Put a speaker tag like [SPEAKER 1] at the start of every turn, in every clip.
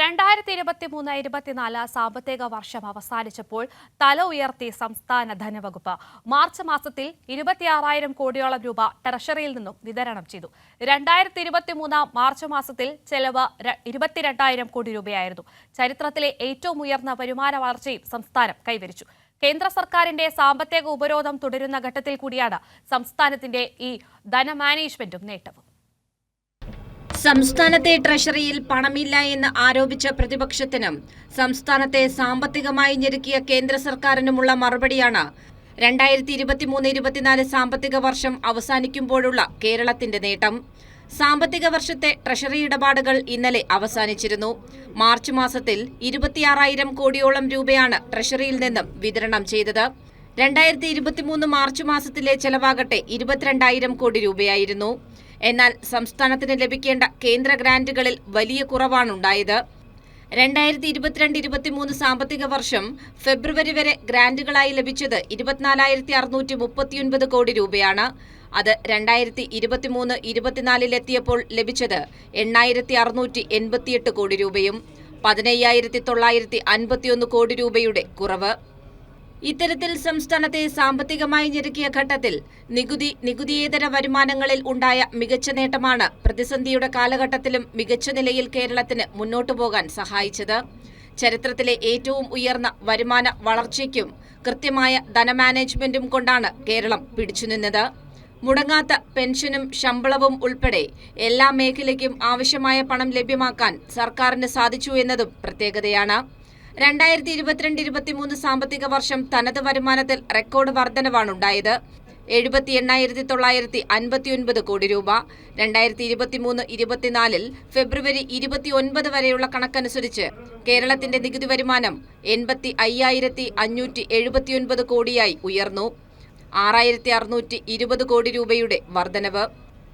[SPEAKER 1] രണ്ടായിരത്തി ഇരുപത്തി മൂന്ന് ഇരുപത്തിനാല് സാമ്പത്തിക വർഷം അവസാനിച്ചപ്പോൾ തല ഉയർത്തി സംസ്ഥാന ധനവകുപ്പ്. മാർച്ച് മാസത്തിൽ ഇരുപത്തിയാറായിരം കോടിയോളം രൂപ ട്രഷറിയിൽ നിന്നും വിതരണം ചെയ്തു. രണ്ടായിരത്തി ഇരുപത്തി മൂന്ന് മാർച്ച് മാസത്തിൽ ചെലവ് ഇരുപത്തിരണ്ടായിരം കോടി രൂപയായിരുന്നു. ചരിത്രത്തിലെ ഏറ്റവും ഉയർന്ന വരുമാന വളർച്ചയും സംസ്ഥാനം കൈവരിച്ചു. കേന്ദ്ര സർക്കാരിന്റെ സാമ്പത്തിക ഉപരോധം തുടരുന്ന ഘട്ടത്തിൽ കൂടിയാണ് സംസ്ഥാനത്തിന്റെ ഈ ധനമാനേജ്മെന്റും നേട്ടവും.
[SPEAKER 2] സംസ്ഥാനത്തെ ട്രഷറിയിൽ പണമില്ല എന്ന് ആരോപിച്ച പ്രതിപക്ഷത്തിനും സംസ്ഥാനത്തെ സാമ്പത്തികമായി ഞെരുക്കിയ കേന്ദ്ര സർക്കാരിനുമുള്ള മറുപടിയാണ് രണ്ടായിരത്തി ഇരുപത്തിമൂന്ന് ഇരുപത്തിനാല് സാമ്പത്തിക വർഷം അവസാനിക്കുമ്പോഴുള്ള കേരളത്തിന്റെ നേട്ടം. സാമ്പത്തിക വർഷത്തെ ട്രഷറി ഇടപാടുകൾ ഇന്നലെ അവസാനിച്ചിരുന്നു. മാർച്ച് മാസത്തിൽ ഇരുപത്തിയാറായിരം കോടിയോളം രൂപയാണ് ട്രഷറിയിൽ നിന്നും വിതരണം ചെയ്തത്. രണ്ടായിരത്തി ഇരുപത്തിമൂന്ന് മാർച്ച് മാസത്തിലെ ചെലവാകട്ടെ ഇരുപത്തിരണ്ടായിരം കോടി രൂപയായിരുന്നു. എന്നാൽ സംസ്ഥാനത്തിന് ലഭിക്കേണ്ട കേന്ദ്ര ഗ്രാന്റുകളിൽ വലിയ കുറവാണുണ്ടായത് രണ്ടായിരത്തി ഇരുപത്തിരണ്ട് ഇരുപത്തിമൂന്ന് സാമ്പത്തിക വർഷം ഫെബ്രുവരി വരെ ഗ്രാന്റുകളായി ലഭിച്ചത് ഇരുപത്തിനാലായിരത്തി അറുന്നൂറ്റി മുപ്പത്തിയൊൻപത് കോടി രൂപയാണ്. അത് രണ്ടായിരത്തി ഇരുപത്തിമൂന്ന് ഇരുപത്തിനാലിലെത്തിയപ്പോൾ ലഭിച്ചത് എണ്ണായിരത്തി അറുന്നൂറ്റി എൺപത്തിയെട്ട് കോടി രൂപയും പതിനയ്യായിരത്തി തൊള്ളായിരത്തി അൻപത്തിയൊന്ന് കോടി രൂപയുടെ കുറവ്. ഇത്തരത്തിൽ സംസ്ഥാനത്തെ സാമ്പത്തികമായി ഞെരുക്കിയ ഘട്ടത്തിൽ നികുതി നികുതിയേതര വരുമാനങ്ങളിൽ ഉണ്ടായ മികച്ച നേട്ടമാണ് പ്രതിസന്ധിയുടെ കാലഘട്ടത്തിലും മികച്ച നിലയിൽ കേരളത്തിന് മുന്നോട്ടു പോകാൻ സഹായിച്ചത്. ചരിത്രത്തിലെ ഏറ്റവും ഉയർന്ന വരുമാന വളർച്ചയ്ക്കും കൃത്യമായ ധനമാനേജ്മെന്റും കൊണ്ടാണ് കേരളം പിടിച്ചുനിന്നത് മുടങ്ങാത്ത പെൻഷനും ശമ്പളവും ഉൾപ്പെടെ എല്ലാ മേഖലയ്ക്കും ആവശ്യമായ പണം ലഭ്യമാക്കാൻ സർക്കാരിന് സാധിച്ചു എന്നതും പ്രത്യേകതയാണ്. രണ്ടായിരത്തി ഇരുപത്തിരണ്ട് ഇരുപത്തിമൂന്ന് സാമ്പത്തിക വർഷം തനത് വരുമാനത്തിൽ റെക്കോർഡ് വർധനവാണുണ്ടായത്. എഴുപത്തി എണ്ണായിരത്തി തൊള്ളായിരത്തി അൻപത്തി ഒൻപത് കോടി രൂപ. രണ്ടായിരത്തി ഇരുപത്തിമൂന്ന് ഇരുപത്തിനാലിൽ ഫെബ്രുവരി ഇരുപത്തി ഒൻപത് വരെയുള്ള കണക്കനുസരിച്ച് കേരളത്തിന്റെ നികുതി വരുമാനം എൺപത്തി അയ്യായിരത്തി അഞ്ഞൂറ്റി എഴുപത്തിയൊൻപത് കോടിയായി ഉയർന്നു. ആറായിരത്തി അറുന്നൂറ്റി ഇരുപത് കോടി രൂപയുടെ വർധനവ്.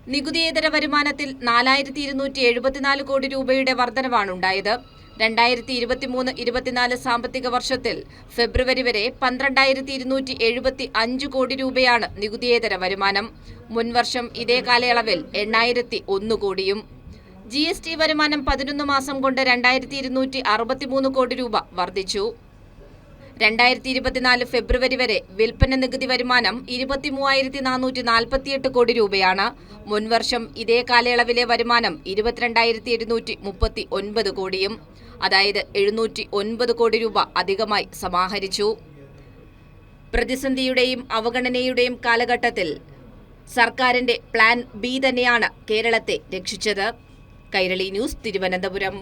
[SPEAKER 2] നികുതിയേതര വരുമാനത്തിൽ നാലായിരത്തി ഇരുന്നൂറ്റി എഴുപത്തിനാല് കോടി രൂപയുടെ വർധനവാണുണ്ടായത്. രണ്ടായിരത്തി ഇരുപത്തിമൂന്ന് ഇരുപത്തിനാല് സാമ്പത്തിക വർഷത്തിൽ ഫെബ്രുവരി വരെ പന്ത്രണ്ടായിരത്തി ഇരുന്നൂറ്റി എഴുപത്തി അഞ്ച് കോടി രൂപയാണ് നികുതിയേതര വരുമാനം. മുൻവർഷം ഇതേ കാലയളവിൽ എണ്ണായിരത്തി ഒന്ന് കോടിയും. ജി എസ് ടി വരുമാനം പതിനൊന്ന് മാസം കൊണ്ട് രണ്ടായിരത്തി ഇരുന്നൂറ്റി അറുപത്തിമൂന്ന് കോടി രൂപ വർദ്ധിച്ചു. രണ്ടായിരത്തി ഇരുപത്തിനാല് ഫെബ്രുവരി വരെ വിൽപ്പന നികുതി വരുമാനം ഇരുപത്തിമൂവായിരത്തി നാനൂറ്റി നാൽപ്പത്തിയെട്ട് കോടി രൂപയാണ്. മുൻവർഷം ഇതേ കാലയളവിലെ വരുമാനം ഇരുപത്തിരണ്ടായിരത്തി എഴുന്നൂറ്റി മുപ്പത്തി ഒൻപത് കോടിയും അതായത് എഴുന്നൂറ്റി ഒൻപത് കോടി രൂപ അധികമായി സമാഹരിച്ചു. പ്രതിസന്ധിയുടെയും അവഗണനയുടെയും കാലഘട്ടത്തിൽ സർക്കാരിന്റെ പ്ലാൻ ബി തന്നെയാണ് കേരളത്തെ രക്ഷിച്ചത്. കൈരളി ന്യൂസ് തിരുവനന്തപുരം.